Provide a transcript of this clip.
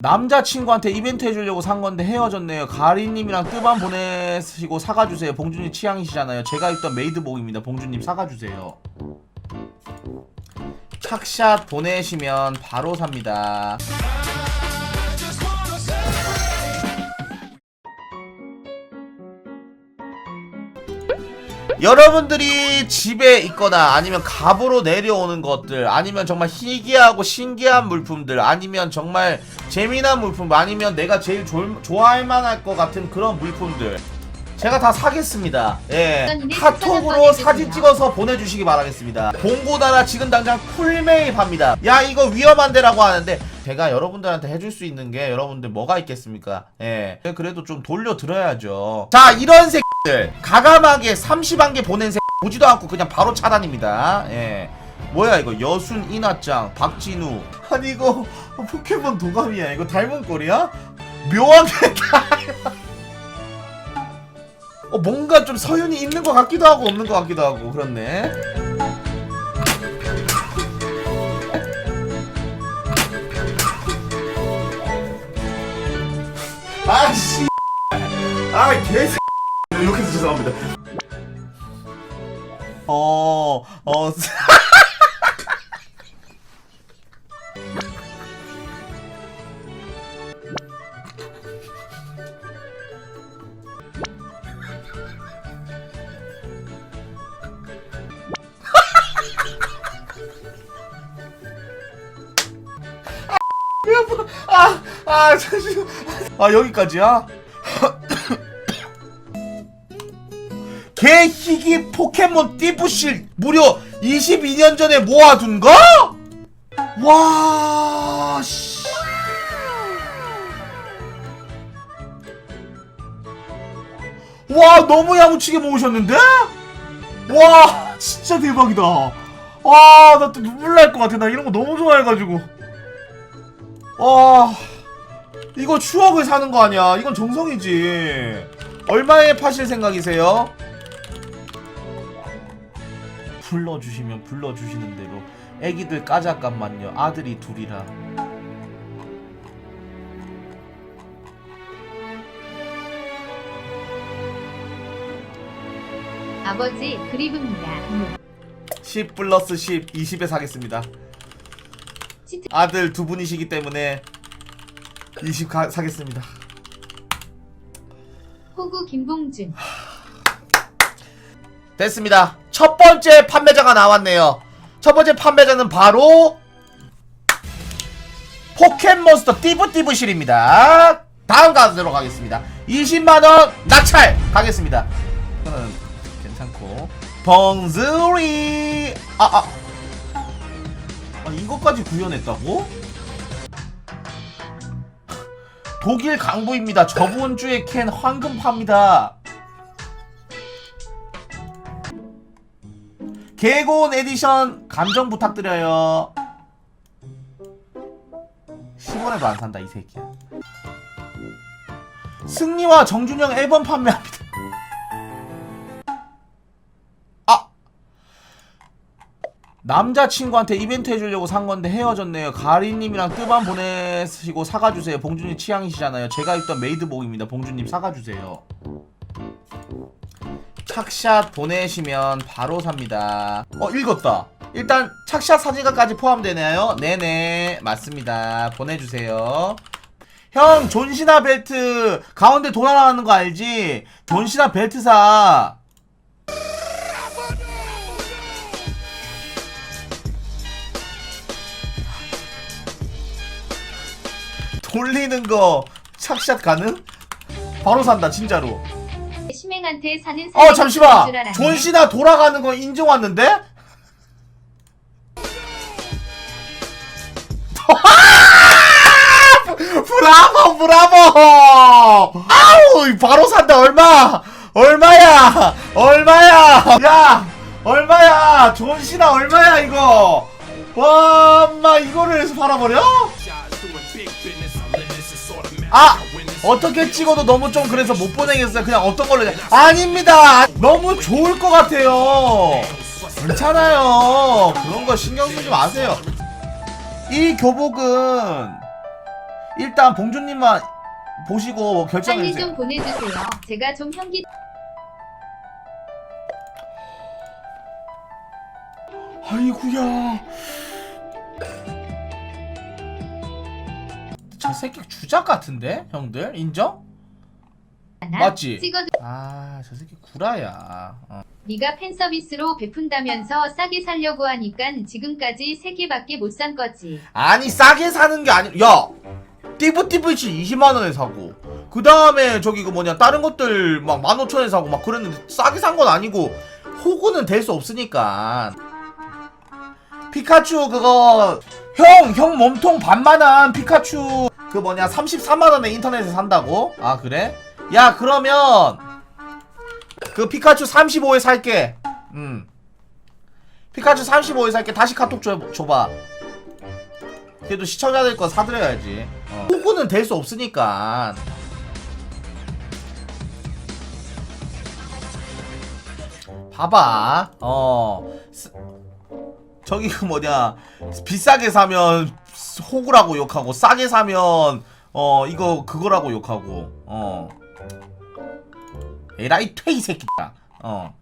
남자친구한테 이벤트 해주려고 산 건데 헤어졌네요. 가리님이랑 뜨밤 보내시고 사가주세요. 봉준이 취향이시잖아요. 제가 입던 메이드복입니다. 봉준님 사가주세요. 착샷 보내시면 바로 삽니다. 여러분들이 집에 있거나 아니면 갑으로 내려오는 것들 아니면 정말 희귀하고 신기한 물품들 아니면 정말 재미난 물품 아니면 내가 제일 좋- 좋아할 만할 것 같은 그런 물품들 제가 다 사겠습니다. 예. 카톡으로 사진 찍어서 보내주시기 바라겠습니다. 봉고나라 지금 당장 풀메이팝니다. 야 이거 위험한데라고 하는데 제가 여러분들한테 해줄 수 있는 게 여러분들 뭐가 있겠습니까? 예. 그래도 좀 돌려드려야죠. 자 이런 새끼 들 가감하게 30한 개 보낸 새끼 보지도 않고 그냥 바로 차단입니다. 예. 뭐야 이거 여순 이나짱 박진우 아니 이거 포켓몬 도감이야 이거 닮은 꼴이야? 묘하게 어 뭔가 좀 서윤이 있는 것 같기도 하고 없는 것 같기도 하고 그렇네. 아씨, 아 개새. 욕해서 죄송합니다. 어, 어. 아, 아, 잠시만. 아, 여기까지야? 개희귀 포켓몬 띠부실 무려 22년 전에 모아둔 거? 와, 씨. 와, 너무 야무치게 모으셨는데? 와, 진짜 대박이다. 와, 나 또 눈물 날 것 같아. 나 이런 거 너무 좋아해가지고. 와 이거 추억을 사는 거 아니야 이건 정성이지 얼마에 파실 생각이세요? 불러주시면 불러주시는 대로 애기들 까작값만요. 아들이 둘이라. 아버지 그리브입니다. 10 플러스 10 20에 사겠습니다. 아들 두 분이시기 때문에 20 가, 사겠습니다. 호구 김봉준. 됐습니다. 첫 번째 판매자가 나왔네요. 첫 번째 판매자는 바로 포켓몬스터 띠부띠부실입니다. 다음 가도록 하겠습니다. 20만원 낙찰 가겠습니다. 이거는 괜찮고. 봉즈리! 아, 아. 아, 이것까지 구현했다고? 독일 강부입니다. 저번 주에 캔 황금파입니다. 개고온 에디션 감정 부탁드려요. 10원에도 안 산다 이 새끼야. 승리와 정준영 앨범 판매합니다. 아 남자친구한테 이벤트 해주려고 산 건데 헤어졌네요. 가리님이랑 뜨밤 보내시고 사가주세요. 봉준이 취향이시잖아요. 제가 입던 메이드복입니다. 봉준님 사가주세요. 착샷 보내시면 바로 삽니다. 어 읽었다. 일단 착샷 사진가까지 포함되나요? 네네 맞습니다. 보내주세요. 형 존시나 벨트 가운데 돌아가는 거 알지? 존시나 벨트 사. 돌리는 거 착샷 가능? 바로 산다 진짜로. 심행한테 사는 어 잠시만. 존시나 돌아가는 거 인정 왔는데? 브라보 브라보! 아우 바로 산다. 얼마? 얼마야? 얼마야? 야 얼마야? 존시나 얼마야 이거? 와 엄마 이거를 해서 팔아버려? 아 어떻게 찍어도 너무 좀 그래서 못 보내겠어요. 그냥 어떤 걸로 해. 아닙니다. 너무 좋을 것 같아요. 괜찮아요. 그런 거 신경 쓰지 마세요. 이 교복은 일단 봉준님만 보시고 빨리 결정해주세요. 좀 보내주세요. 제가 좀 현기 아이구야 새끼 주작 같은데 형들 인정? 맞지? 찍어도 아저 새끼 구라야 어. 네가 팬 서비스로 베푼다면서 싸게 살려고 하니까 지금까지 세 개밖에 못 산 거지. 아니 싸게 사는 게 아니 야 띠부띠부치 20만원에 사고 그 다음에 저기 그 뭐냐 다른 것들 막 15,000원에 사고 막 그랬는데 싸게 산 건 아니고 호구는 될 수 없으니까 피카츄 그거 형 형 몸통 반만한 피카츄 그 뭐냐 33만원에 인터넷에 산다고? 아 그래? 야 그러면 그 피카츄 35에 살게 음 피카츄 35에 살게 다시 카톡 줘, 줘봐 그래도 시청자들 거 사드려야지. 어. 호구는 될 수 없으니까. 봐봐. 어. 스- 저기 그 뭐냐. 비싸게 사면 호구라고 욕하고 싸게 사면 어 이거 그거라고 욕하고 어. 에라이 퇴이 새끼다. 어.